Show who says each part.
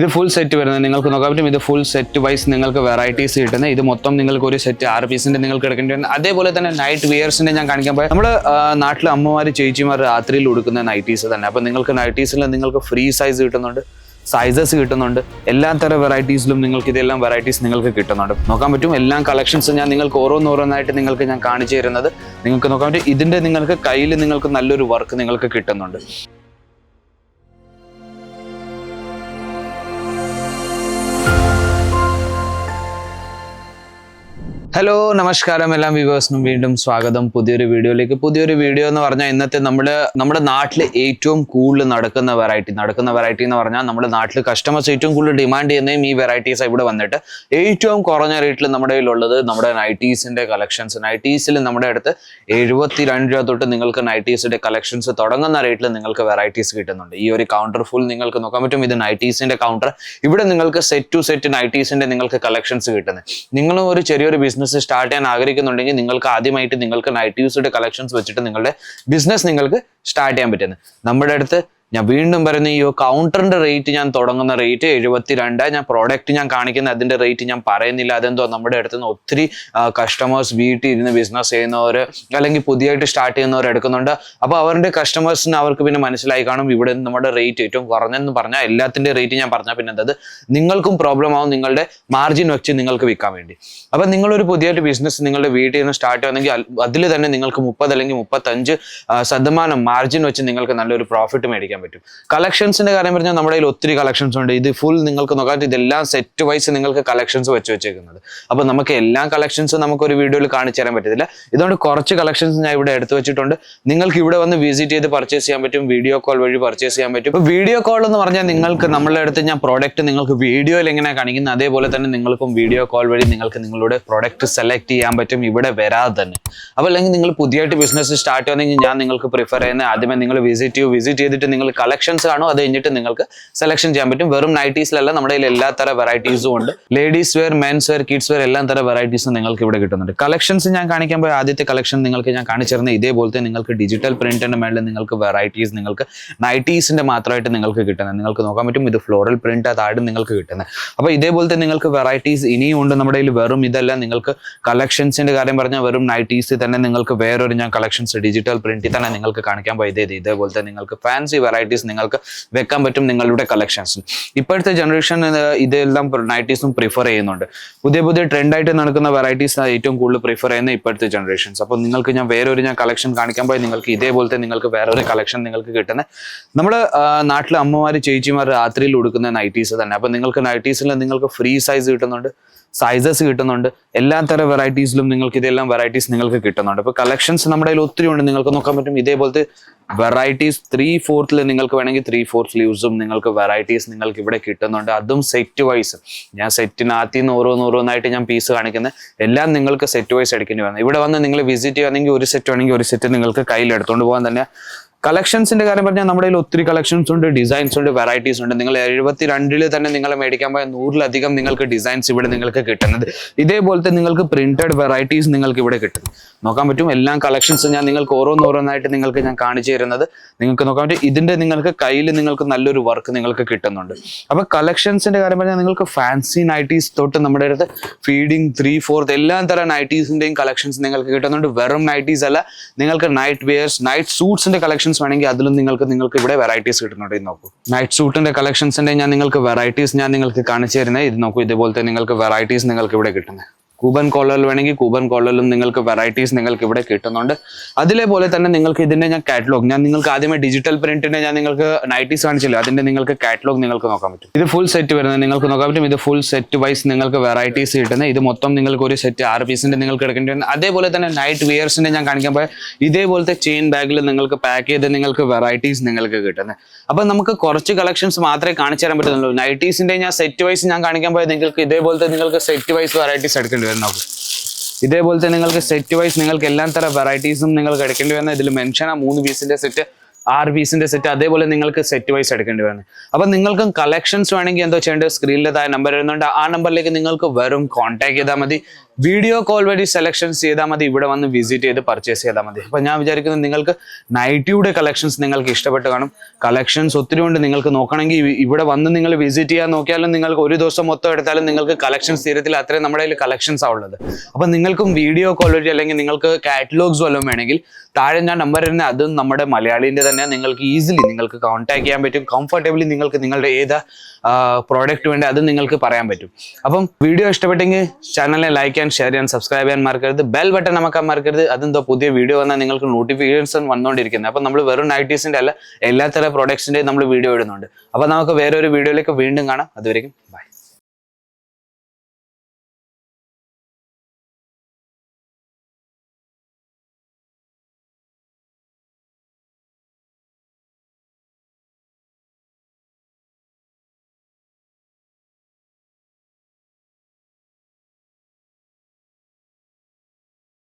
Speaker 1: ഇത് full set വരുന്നത് നിങ്ങൾക്ക് നോക്കാൻ പറ്റും. ഇത് ഫുൾ സെറ്റ് വൈസ് നിങ്ങൾക്ക് വെറൈറ്റീസ് കിട്ടുന്നത്. ഇത് മൊത്തം നിങ്ങൾക്ക് ഒരു സെറ്റ് ആറ് പീസിന്റെ നിങ്ങൾക്ക് എടുക്കേണ്ടി വരുന്നത് അതേപോലെ തന്നെ നൈറ്റ് വിയേഴ്സിന്റെ ഞാൻ കാണിക്കാൻ പോയാൽ നമ്മുടെ നാട്ടിലെ അമ്മമാർ ചേച്ചിമാർ രാത്രിയിൽ ഉടുക്കുന്ന നൈറ്റീസ് തന്നെ. അപ്പൊ നിങ്ങൾക്ക് നൈറ്റീസിൽ നിങ്ങൾക്ക് ഫ്രീ സൈസ് കിട്ടുന്നുണ്ട് സൈസസ് കിട്ടുന്നുണ്ട്. എല്ലാ തരം വെറൈറ്റീസിലും നിങ്ങൾക്ക് ഇതെല്ലാം വെറൈറ്റീസ് നിങ്ങൾക്ക് കിട്ടുന്നുണ്ട്. നോക്കാൻ പറ്റും. എല്ലാ കളക്ഷൻസും ഞാൻ നിങ്ങൾക്ക് ഓരോന്നോരോന്നായിട്ട് നിങ്ങൾക്ക് ഞാൻ കാണിച്ചു തരുന്നത്. നിങ്ങൾക്ക് നോക്കാൻ പറ്റും. ഇതിന്റെ നിങ്ങൾക്ക് കയ്യിൽ നിങ്ങൾക്ക് നല്ലൊരു വർക്ക് നിങ്ങൾക്ക് കിട്ടുന്നുണ്ട്. ഹലോ നമസ്കാരം എല്ലാം വ്യൂവേഴ്സിനും വീണ്ടും സ്വാഗതം. പുതിയൊരു വീഡിയോയിലേക്ക്. പുതിയൊരു വീഡിയോ എന്ന് പറഞ്ഞാൽ ഇന്നത്തെ നമ്മൾ നമ്മുടെ നാട്ടിൽ ഏറ്റവും കൂടുതൽ നടക്കുന്ന വെറൈറ്റി നടക്കുന്ന വെറൈറ്റി എന്ന് പറഞ്ഞാൽ നമ്മുടെ നാട്ടിൽ കസ്റ്റമേഴ്സ് ഏറ്റവും കൂടുതൽ ഡിമാൻഡ് ചെയ്യുന്നതും ഈ വെറൈറ്റീസ് ഇവിടെ വന്നിട്ട്. ഏറ്റവും കുറഞ്ഞ റേറ്റിൽ നമ്മുടെ കയ്യിലുള്ളത് നമ്മുടെ നൈറ്റീസിന്റെ കളക്ഷൻസ് നൈറ്റീസിൽ നമ്മുടെ അടുത്ത് എഴുപത്തി രണ്ട് രൂപ തൊട്ട് നിങ്ങൾക്ക് നൈറ്റീസിന്റെ കളക്ഷൻസ് തുടങ്ങുന്ന റേറ്റിൽ നിങ്ങൾക്ക് വെറൈറ്റീസ് കിട്ടുന്നുണ്ട്. ഈ ഒരു കൗണ്ടർ ഫുൾ നിങ്ങൾക്ക് നോക്കാൻ പറ്റും. ഇത് നൈറ്റീസിന്റെ കൗണ്ടർ ഇവിടെ നിങ്ങൾക്ക് സെറ്റ് ടു സെറ്റ് നൈറ്റീസിന്റെ നിങ്ങൾക്ക് കളക്ഷൻസ് കിട്ടുന്നത്. നിങ്ങളും ഒരു ചെറിയൊരു ബിസിനസ് സ്റ്റാർട്ട് ചെയ്യാൻ ആഗ്രഹിക്കുന്നുണ്ടെങ്കിൽ നിങ്ങൾക്ക് ആദ്യമായിട്ട് നിങ്ങൾക്ക് നൈറ്റീസിന്റെ കളക്ഷൻസ് വെച്ചിട്ട് നിങ്ങളുടെ ബിസിനസ് നിങ്ങൾക്ക് സ്റ്റാർട്ട് ചെയ്യാൻ പറ്റുന്നത്. നമ്മുടെ അടുത്ത് ഞാൻ വീണ്ടും പറയുന്നു ഈ കൗണ്ടറിന്റെ റേറ്റ് ഞാൻ തുടങ്ങുന്ന റേറ്റ് എഴുപത്തിരണ്ട് ഞാൻ പ്രോഡക്റ്റ് ഞാൻ കാണിക്കുന്ന അതിന്റെ റേറ്റ് ഞാൻ പറയുന്നില്ല. അതെന്തോ നമ്മുടെ അടുത്ത് നിന്ന് ഒത്തിരി കസ്റ്റമേഴ്സ് വീട്ടിൽ ഇരുന്ന് ബിസിനസ് ചെയ്യുന്നവർ അല്ലെങ്കിൽ പുതിയതായിട്ട് സ്റ്റാർട്ട് ചെയ്യുന്നവർ എടുക്കുന്നുണ്ട്. അപ്പോൾ അവരുടെ കസ്റ്റമേഴ്സിന് അവർക്ക് പിന്നെ മനസ്സിലായി കാണും ഇവിടെ നമ്മുടെ റേറ്റ് ഏറ്റവും കുറഞ്ഞെന്ന് പറഞ്ഞാൽ എല്ലാത്തിന്റെ റേറ്റ് ഞാൻ പറഞ്ഞാൽ പിന്നെ എന്തത് നിങ്ങൾക്കും പ്രോബ്ലം ആവും നിങ്ങളുടെ മാർജിൻ വെച്ച് നിങ്ങൾക്ക് വിൽക്കാൻ വേണ്ടി. അപ്പൊ നിങ്ങളൊരു പുതിയായിട്ട് ബിസിനസ് നിങ്ങളുടെ വീട്ടിൽ നിന്ന് സ്റ്റാർട്ട് ചെയ്യുന്നെങ്കിൽ അതിൽ തന്നെ നിങ്ങൾക്ക് മുപ്പത് അല്ലെങ്കിൽ മുപ്പത്തഞ്ച് ശതമാനം മാർജിൻ വെച്ച് നിങ്ങൾക്ക് നല്ലൊരു പ്രോഫിറ്റ് മേടിക്കാൻ പറ്റും. കളക്ഷൻസിന്റെ കാര്യം പറഞ്ഞാൽ നമ്മുടെ കയ്യിൽ ഒത്തിരി കളക്ഷൻസ് ഉണ്ട്. ഇത് ഫുൾ നിങ്ങൾക്ക് നോക്കാൻ ഇതെല്ലാം സെറ്റ് വൈസ് നിങ്ങൾക്ക് കളക്ഷൻസ് വെച്ച് വെച്ചേക്കുന്നത്. അപ്പൊ നമുക്ക് എല്ലാ കളക്ഷൻസും നമുക്ക് ഒരു വീഡിയോയിൽ കാണിച്ചു തരാൻ പറ്റത്തില്ല. ഇതുകൊണ്ട് കുറച്ച് കളക്ഷൻസ് ഞാൻ ഇവിടെ എടുത്തു വെച്ചിട്ടുണ്ട്. നിങ്ങൾക്ക് ഇവിടെ വന്ന് വിസിറ്റ് ചെയ്ത് പർച്ചേസ് ചെയ്യാൻ പറ്റും. വീഡിയോ കോൾ വഴി പർച്ചേസ് ചെയ്യാൻ പറ്റും. ഇപ്പൊ വീഡിയോ കോൾ എന്ന് പറഞ്ഞാൽ നിങ്ങൾക്ക് നമ്മളുടെ അടുത്ത് ഞാൻ പ്രോഡക്റ്റ് നിങ്ങൾക്ക് വീഡിയോയിൽ എങ്ങനെ കാണിക്കുന്നത്? അതേപോലെ തന്നെ നിങ്ങൾക്കും വീഡിയോ കോൾ വഴി നിങ്ങൾക്ക് നിങ്ങളുടെ പ്രോഡക്റ്റ് സെലക്ട് ചെയ്യാൻ പറ്റും. ഇവിടെ വരാതെ തന്നെ. അപ്പോൾ അല്ലെങ്കിൽ നിങ്ങൾ പുതിയതായിട്ട് ബിസിനസ് സ്റ്റാർട്ട് ചെയ്യുന്നെങ്കിൽ ഞാൻ നിങ്ങൾക്ക് പ്രിഫർ ചെയ്യുന്നത് ആദ്യമേ നിങ്ങൾ വിസിറ്റ് ചെയ്യൂ. വിസിറ്റ് ചെയ്തിട്ട് നിങ്ങൾ കളക്ഷൻസ് കാണും അത് കഴിഞ്ഞിട്ട് നിങ്ങൾക്ക് സെലക്ഷൻ ചെയ്യാൻ പറ്റും. വെറും നൈറ്റീസിലല്ല നമ്മുടെ കയ്യിൽ എല്ലാ തര വെറൈറ്റീസും ഉണ്ട്. Ladies wear men's wear kids wear എല്ലാ തര വെറൈറ്റീസും നിങ്ങൾക്ക് ഇവിടെ കിട്ടുന്നുണ്ട്. കളക്ഷൻസ് ഞാൻ കാണിക്കാൻ പോയ ആദ്യത്തെ കളക്ഷൻ നിങ്ങൾക്ക് ഞാൻ കാണിച്ചിരുന്ന ഇതേപോലത്തെ നിങ്ങൾക്ക് ഡിജിറ്റൽ പ്രിന്റിന്റെ മേളിൽ നിങ്ങൾക്ക് വെറൈറ്റീസ് നിങ്ങൾക്ക് നൈറ്റീസിന്റെ മാത്രമായിട്ട് നിങ്ങൾക്ക് കിട്ടുന്നത്. നിങ്ങൾക്ക് നോക്കാൻ പറ്റും ഇത് ഫ്ലോറൽ പ്രിന്റ് അതാണ് നിങ്ങൾക്ക് കിട്ടുന്നത്. അപ്പോൾ ഇതേപോലത്തെ നിങ്ങൾക്ക് വെറൈറ്റീസ് ഇനിയും ഉണ്ട് നമ്മുടെ കയ്യിൽ വെറും ഇതല്ല നിങ്ങൾക്ക് കളക്ഷൻസിന്റെ കാര്യം പറഞ്ഞാൽ വെറും നൈറ്റീസ് തന്നെ നിങ്ങൾക്ക് വേറൊരു ഞാൻ കളക്ഷൻസ് ഡിജിറ്റൽ പ്രിന്റിൽ തന്നെ നിങ്ങൾക്ക് കാണിക്കാൻ പോയത് ഇത്. ഇതേപോലത്തെ നിങ്ങൾക്ക് ഫാൻസി വെറൈറ്റീസ് നിങ്ങൾക്ക് വെക്കാൻ പറ്റും നിങ്ങളുടെ കളക്ഷൻസ് ഇപ്പോഴത്തെ ജനറേഷൻ ഇതെല്ലാം നൈറ്റീസും പ്രിഫർ ചെയ്യുന്നുണ്ട്. പുതിയ പുതിയ ട്രെൻഡായിട്ട് നടക്കുന്ന വെറൈറ്റീസ് ഏറ്റവും കൂടുതൽ പ്രിഫർ ചെയ്യുന്ന ഇപ്പോഴത്തെ ജനറേഷൻസ് അപ്പോൾ നിങ്ങൾക്ക് ഞാൻ വേറൊരു ഞാൻ കളക്ഷൻ കാണിക്കാൻ പോയി നിങ്ങൾക്ക് ഇതേപോലത്തെ നിങ്ങൾക്ക് വേറൊരു കളക്ഷൻ നിങ്ങൾക്ക് കിട്ടുന്നത് നമ്മൾ നാട്ടിലെ അമ്മമാർ ചേച്ചിമാർ രാത്രിയിൽ ഉടുക്കുന്ന നൈറ്റീസ് തന്നെ. അപ്പോൾ നിങ്ങൾക്ക് നൈറ്റീസിൽ നിങ്ങൾക്ക് ഫ്രീ സൈസ് കിട്ടുന്നുണ്ട്. സൈസസ് കിട്ടുന്നുണ്ട്. എല്ലാ തരം വെറൈറ്റീസിലും നിങ്ങൾക്ക് ഇതെല്ലാം വെറൈറ്റീസ് നിങ്ങൾക്ക് കിട്ടുന്നുണ്ട്. ഇപ്പോൾ കളക്ഷൻസ് നമ്മുടെ കയ്യിൽ ഒത്തിരി ഉണ്ട്. നിങ്ങൾക്ക് നോക്കാൻ പറ്റും ഇതേപോലത്തെ വെറൈറ്റീസ് ത്രീ ഫോർത്തിൽ നിങ്ങൾക്ക് വേണമെങ്കിൽ ത്രീ ഫോർത്ത് സ്ലീവ്സും നിങ്ങൾക്ക് വെറൈറ്റീസ് നിങ്ങൾക്ക് ഇവിടെ കിട്ടുന്നുണ്ട്. അതും സെറ്റ് വൈസ് ഞാൻ സെറ്റിനകത്തു നിന്ന് ഓരോന്നോരോന്നായിട്ട് ഞാൻ പീസ് കാണിക്കുന്നത് എല്ലാം നിങ്ങൾക്ക് സെറ്റ് വൈസ് എടുക്കേണ്ടി വന്നു. ഇവിടെ വന്ന് നിങ്ങൾ വിസിറ്റ് ചെയ്യുകയാണെങ്കിൽ ഒരു സെറ്റ് വേണമെങ്കിൽ ഒരു സെറ്റ് നിങ്ങൾക്ക് കയ്യിൽ എടുത്തുകൊണ്ട് പോകാൻ തന്നെ കളക്ഷൻസിന്റെ കാര്യം പറഞ്ഞാൽ നമ്മുടെ കയ്യിൽ ഒത്തിരി കളക്ഷൻസ് ഉണ്ട് ഡിസൈൻസ് ഉണ്ട് വെറൈറ്റീസ് ഉണ്ട്. നിങ്ങൾ എഴുപത്തി രണ്ടിൽ തന്നെ നിങ്ങൾ മേടിക്കാൻ പോയ നൂറിലധികം നിങ്ങൾക്ക് ഡിസൈൻസ് ഇവിടെ നിങ്ങൾക്ക് കിട്ടുന്നത്. ഇതേപോലത്തെ നിങ്ങൾക്ക് പ്രിന്റഡ് വെറൈറ്റീസ് നിങ്ങൾക്ക് ഇവിടെ കിട്ടും. നോക്കാൻ പറ്റും. എല്ലാ കളക്ഷൻസ് ഞാൻ നിങ്ങൾക്ക് ഓരോന്നോരോന്നായിട്ട് നിങ്ങൾക്ക് ഞാൻ കാണിച്ചു തരുന്നത്. നിങ്ങൾക്ക് നോക്കാൻ പറ്റും. ഇതിന്റെ നിങ്ങൾക്ക് കയ്യിൽ നിങ്ങൾക്ക് നല്ലൊരു വർക്ക് നിങ്ങൾക്ക് കിട്ടുന്നുണ്ട്. അപ്പൊ കളക്ഷൻസിന്റെ കാര്യം പറഞ്ഞാൽ നിങ്ങൾക്ക് ഫാൻസി നൈറ്റീസ് തൊട്ട് നമ്മുടെ അടുത്ത് ഫീഡിങ് ത്രീ ഫോർത്ത് എല്ലാ തരം നൈറ്റീസിന്റെയും കളക്ഷൻസ് നിങ്ങൾക്ക് കിട്ടുന്നുണ്ട്. വെറും നൈറ്റീസ് അല്ല. നിങ്ങൾക്ക് നൈറ്റ് വെയർസ് നൈറ്റ് സൂട്ട്സിന്റെ കളക്ഷൻസ് വേണമെങ്കിൽ അതിലും നിങ്ങൾക്ക് നിങ്ങൾക്ക് ഇവിടെ വെറൈറ്റീസ് കിട്ടുന്നുണ്ട്. ഇത് നോക്കൂ. നൈറ്റ് സൂട്ടിന്റെ കളക്ഷൻസിന്റെ ഞാൻ നിങ്ങൾക്ക് വെറൈറ്റീസ് ഞാൻ നിങ്ങൾക്ക് കാണിച്ചു തരുന്നത്. ഇത് നോക്കൂ. ഇതുപോലത്തെ നിങ്ങൾക്ക് വെറൈറ്റീസ് നിങ്ങൾക്ക് ഇവിടെ കിട്ടുന്നത്. കൂബൻ കോളറിൽ വേണമെങ്കിൽ കൂബൻ കോളറിലും നിങ്ങൾക്ക് വെറൈറ്റീസ് നിങ്ങൾക്ക് ഇവിടെ കിട്ടുന്നുണ്ട്. അതിലേപോലെ തന്നെ നിങ്ങൾക്ക് ഇതിന്റെ ഞാൻ കാറ്റലോഗ് ഞാൻ നിങ്ങൾക്ക് ആദ്യമേ ഡിജിറ്റൽ പ്രിന്റിന്റെ ഞാൻ നിങ്ങൾക്ക് നൈറ്റീസ് കാണിച്ചില്ല? അതിന്റെ നിങ്ങൾക്ക് കാറ്റലോഗ് നിങ്ങൾക്ക് നോക്കാൻ പറ്റും. ഇത് ഫുൾ സെറ്റ് വരുന്നത് നിങ്ങൾക്ക് നോക്കാൻ പറ്റും. ഇത് ഫുൾ സെറ്റ് വൈസ് നിങ്ങൾക്ക് വെറൈറ്റീസ് കിട്ടുന്നത്. ഇത് മൊത്തം നിങ്ങൾക്ക് ഒരു സെറ്റ് ആറ് പീസിന്റെ നിങ്ങൾക്ക് എടുക്കേണ്ടി വരുന്നത്. അതേപോലെ തന്നെ നൈറ്റ് വിയേഴ്സിന്റെ ഞാൻ കാണിക്കാൻ പോയ ഇതേപോലത്തെ ചെയിൻ ബാഗിൽ നിങ്ങൾക്ക് പാക്ക് ചെയ്ത് നിങ്ങൾക്ക് വെറൈറ്റീസ് നിങ്ങൾക്ക് കിട്ടുന്നത്. അപ്പൊ നമുക്ക് കുറച്ച് കളക്ഷൻസ് മാത്രമേ കാണിച്ചു തരാൻ പറ്റുന്നുള്ളൂ. നൈറ്റീസിന്റെ ഞാൻ സെറ്റ് വൈസ് ഞാൻ കാണിക്കാൻ പോയത് നിങ്ങൾക്ക് ഇതേപോലത്തെ നിങ്ങൾക്ക് സെറ്റ് വൈസ് വെറൈറ്റീസ് എടുക്കേണ്ടി വരും നോക്കും തന്നെ നിങ്ങൾക്ക് സെറ്റ് വൈസ് നിങ്ങൾക്ക് എല്ലാ തരം വെറൈറ്റീസും നിങ്ങൾക്ക് എടുക്കേണ്ടി വരുന്ന ഇതിൽ മെൻഷൻ ആ മൂന്ന് പീസിന്റെ സെറ്റ് ആറ് പീസിന്റെ സെറ്റ് അതേപോലെ നിങ്ങൾക്ക് സെറ്റ് വൈസ് എടുക്കേണ്ടി വരുന്നത്. അപ്പൊ നിങ്ങൾക്കും കളക്ഷൻസ് വേണമെങ്കിൽ എന്തോ ചെയ്യേണ്ടത്? സ്ക്രീനിലേതായ നമ്പർ വരുന്നുണ്ട് ആ നമ്പറിലേക്ക് നിങ്ങൾക്ക് വെറും കോൺടാക്ട് ചെയ്താൽ മതി. വീഡിയോ കോൾ വഴി സെലക്ഷൻസ് ചെയ്താൽ മതി ഇവിടെ വന്ന് വിസിറ്റ് ചെയ്ത് പർച്ചേസ് ചെയ്താൽ മതി. അപ്പം ഞാൻ വിചാരിക്കുന്നത് നിങ്ങൾക്ക് നൈറ്റിയുടെ കളക്ഷൻസ് നിങ്ങൾക്ക് ഇഷ്ടപ്പെട്ട് കാണും. കളക്ഷൻസ് ഒത്തിരി ഉണ്ട് നിങ്ങൾക്ക് നോക്കണമെങ്കിൽ ഇവിടെ വന്ന് നിങ്ങൾ വിസിറ്റ് ചെയ്യാൻ നോക്കിയാലും നിങ്ങൾക്ക് ഒരു ദിവസം മൊത്തം എടുത്താലും നിങ്ങൾക്ക് കളക്ഷൻസ് തീരത്തിൽ അത്രയും നമ്മുടെ കയ്യിൽ കളക്ഷൻസ് ഉള്ളത്. അപ്പൊ നിങ്ങൾക്കും വീഡിയോ കോൾ വഴി അല്ലെങ്കിൽ നിങ്ങൾക്ക് കാറ്റലോഗ്സ് വല്ലതും വേണമെങ്കിൽ താഴെ ഞാൻ നമ്പർ തന്നെ അതും നമ്മുടെ മലയാളീന്റെ തന്നെ നിങ്ങൾക്ക് ഈസിലി നിങ്ങൾക്ക് കോൺടാക്ട് ചെയ്യാൻ പറ്റും. കംഫർട്ടബിളി നിങ്ങൾക്ക് നിങ്ങളുടെ ഏത് പ്രോഡക്റ്റ് വേണ്ടി അതും നിങ്ങൾക്ക് പറയാൻ പറ്റും. അപ്പം വീഡിയോ ഇഷ്ടപ്പെട്ടെങ്കിൽ ചാനലിനെ ലൈക്ക് ചെയ്യാൻ ഷെയർ ചെയ്യാൻ സബ്സ്ക്രൈബ് ചെയ്യാൻ മറക്കരുത്. ബെൽ ബട്ടൺ നമുക്ക് മറക്കരുത്. അതെന്തോ പുതിയ വീഡിയോ വന്നാൽ നിങ്ങൾക്ക് നോട്ടിഫിക്കേഷൻ വന്നുകൊണ്ടിരിക്കുന്നത് അപ്പം നമ്മൾ വെറും നൈറ്റീസിന്റെ അല്ല എല്ലാത്തരം പ്രൊഡക്ട്സിന്റെയും നമ്മൾ വീഡിയോ ഇടുന്നുണ്ട്. അപ്പം നമുക്ക് വേറെ ഒരു വീഡിയോയിലേക്ക് വീണ്ടും കാണാം. അതുവരെയും ബൈ